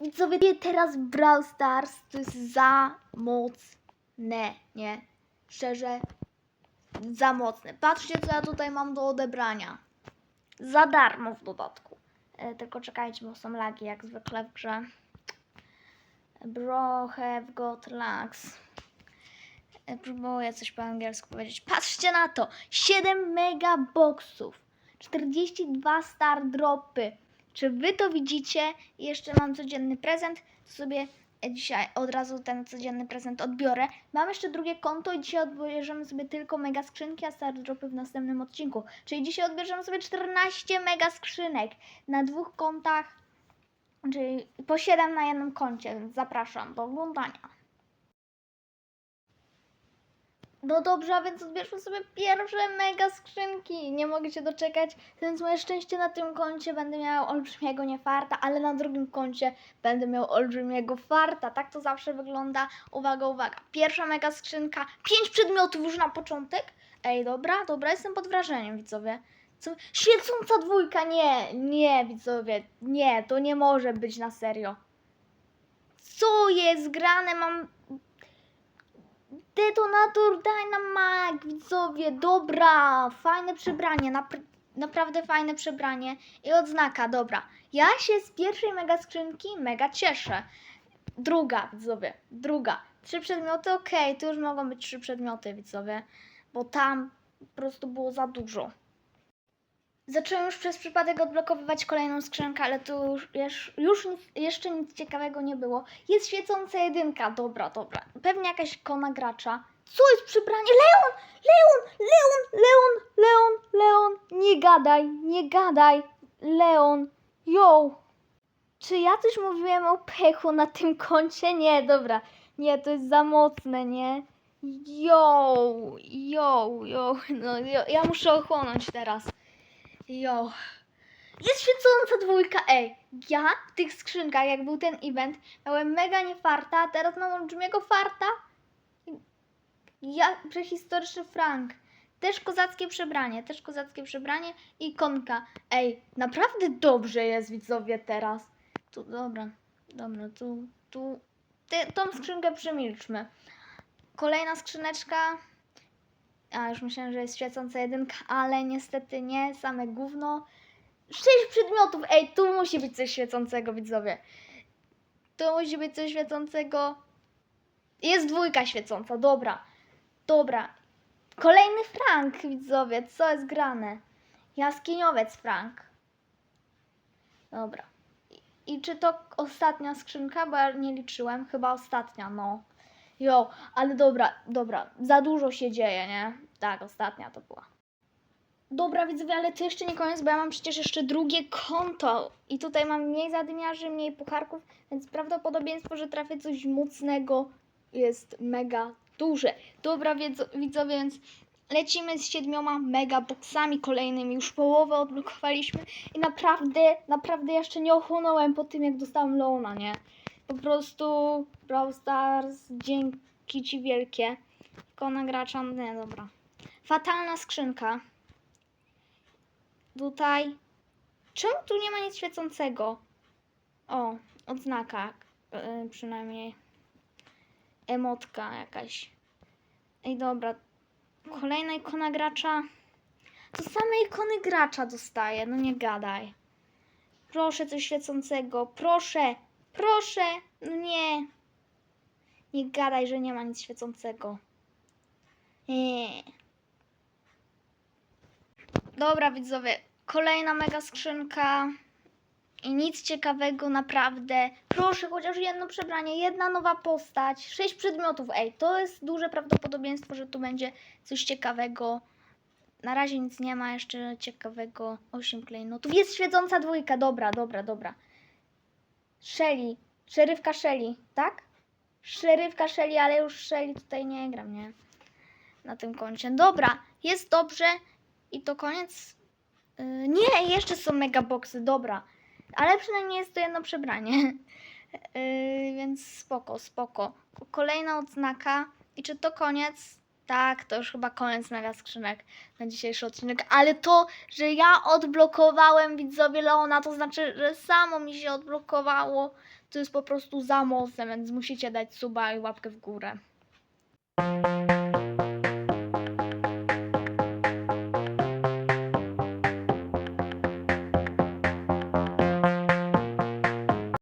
Widzowie, nie, teraz Brawl Stars to jest za mocne, nie? Szczerze, za mocne. Patrzcie, co ja tutaj mam do odebrania. Za darmo w dodatku. E, tylko czekajcie, bo są lagi jak zwykle w grze. Bro have got lags. E, Próbuję coś po angielsku powiedzieć. Patrzcie na to! 7 mega boxów. 42 star dropy. Czy wy to widzicie? Jeszcze mam codzienny prezent. To sobie e, dzisiaj od razu ten codzienny prezent odbiorę. Mam jeszcze drugie konto i dzisiaj odbierzemy sobie tylko mega skrzynki, a star dropy w następnym odcinku. Czyli dzisiaj odbierzemy sobie 14 mega skrzynek na dwóch kontach, czyli po 7 na jednym koncie, zapraszam do oglądania. No dobrze, a więc odbierzmy sobie pierwsze mega skrzynki. Nie mogę się doczekać, więc moje szczęście na tym koncie będę miał olbrzymiego niefarta, ale na drugim koncie będę miał olbrzymiego farta. Tak to zawsze wygląda. Uwaga, uwaga. Pierwsza mega skrzynka. Pięć przedmiotów już na początek. Ej, dobra, dobra, jestem pod wrażeniem, widzowie. Co? Świecąca dwójka, nie, nie, widzowie, nie, to nie może być na serio. Co jest grane? Mam Detonator Dynamite, widzowie, dobra, fajne przebranie, napr- naprawdę fajne przebranie i odznaka, dobra. Ja się z pierwszej mega skrzynki mega cieszę. Druga, widzowie, druga. Trzy przedmioty, okej, tu już mogą być trzy przedmioty, widzowie, bo tam po prostu było za dużo. Zacząłem już przez przypadek odblokowywać kolejną skrzynkę, ale tu już, już, nic, jeszcze nic ciekawego nie było. Jest świecąca jedynka, dobra, dobra. Pewnie jakaś ikona gracza. Co jest przybranie? Leon! Leon! Leon! Leon! Leon! Leon! Nie gadaj, nie gadaj! Leon! Yo! Czy ja coś mówiłem o pechu na tym koncie? Nie, dobra. Nie, to jest za mocne, nie? Yo! Yo! Yo! No, yo. Ja muszę ochłonąć teraz. Jo. Jest świecąca dwójka, ej. Ja w tych skrzynkach, jak był ten event, miałem mega niefarta, a teraz mam olbrzymiego farta. Ja, prehistoryczny Frank. Też kozackie przebranie, też kozackie przebranie i ikonka. Ej, naprawdę dobrze jest, widzowie, teraz. Tu, dobra, dobra, tu, tu. Te, tą skrzynkę przemilczmy. Kolejna skrzyneczka. A, już myślałem, że jest świecąca jedynka, ale niestety nie, same gówno. Sześć przedmiotów, ej, tu musi być coś świecącego, widzowie. Tu musi być coś świecącego. Jest dwójka świecąca, dobra. Dobra. Kolejny Frank, widzowie, co jest grane? Jaskiniowiec Frank. Dobra. I, I czy to ostatnia skrzynka? Bo ja nie liczyłem. Chyba ostatnia, no. Jo, ale dobra, dobra, za dużo się dzieje, nie? Tak, ostatnia to była. Dobra, widzowie, ale to jeszcze nie koniec, bo ja mam przecież jeszcze drugie konto i tutaj mam mniej zadymiarzy, mniej pucharków, więc prawdopodobieństwo, że trafię coś mocnego jest mega duże. Dobra, widzowie, więc lecimy z siedmioma mega boxami kolejnymi, już połowę odblokowaliśmy i naprawdę, naprawdę jeszcze nie ochłonąłem po tym, jak dostałem Leona, nie? Po prostu Brawl Stars, dzięki Ci wielkie. Ikona gracza, nie, dobra. Fatalna skrzynka. Tutaj. Czemu tu nie ma nic świecącego? O, odznaka. Yy, przynajmniej. Emotka jakaś. Ej, dobra. Kolejna ikona gracza. To same ikony gracza dostaję, no nie gadaj. Proszę coś świecącego, proszę, proszę, no nie. Nie gadaj, że nie ma nic świecącego. Nie. Dobra, widzowie, kolejna mega skrzynka. I nic ciekawego, naprawdę. Proszę, chociaż jedno przebranie, jedna nowa postać, sześć przedmiotów. Ej, to jest duże prawdopodobieństwo, że tu będzie coś ciekawego. Na razie nic nie ma jeszcze ciekawego. Osiem klejnotów. Jest świecąca dwójka, dobra, dobra, dobra. Shelly, szerywka Shelly, tak? Szerywka Shelly, ale już Shelly tutaj nie gram, nie? Na tym koncie. Dobra, jest dobrze. I to koniec. Yy, nie, jeszcze są megaboxy, dobra. Ale przynajmniej jest to jedno przebranie. Yy, więc spoko, spoko. Kolejna odznaka. I czy to koniec? Tak, to już chyba koniec mega skrzynek na dzisiejszy odcinek, ale to, że ja odblokowałem widzowie Leona, to znaczy, że samo mi się odblokowało. To jest po prostu za mocne, więc musicie dać suba i łapkę w górę.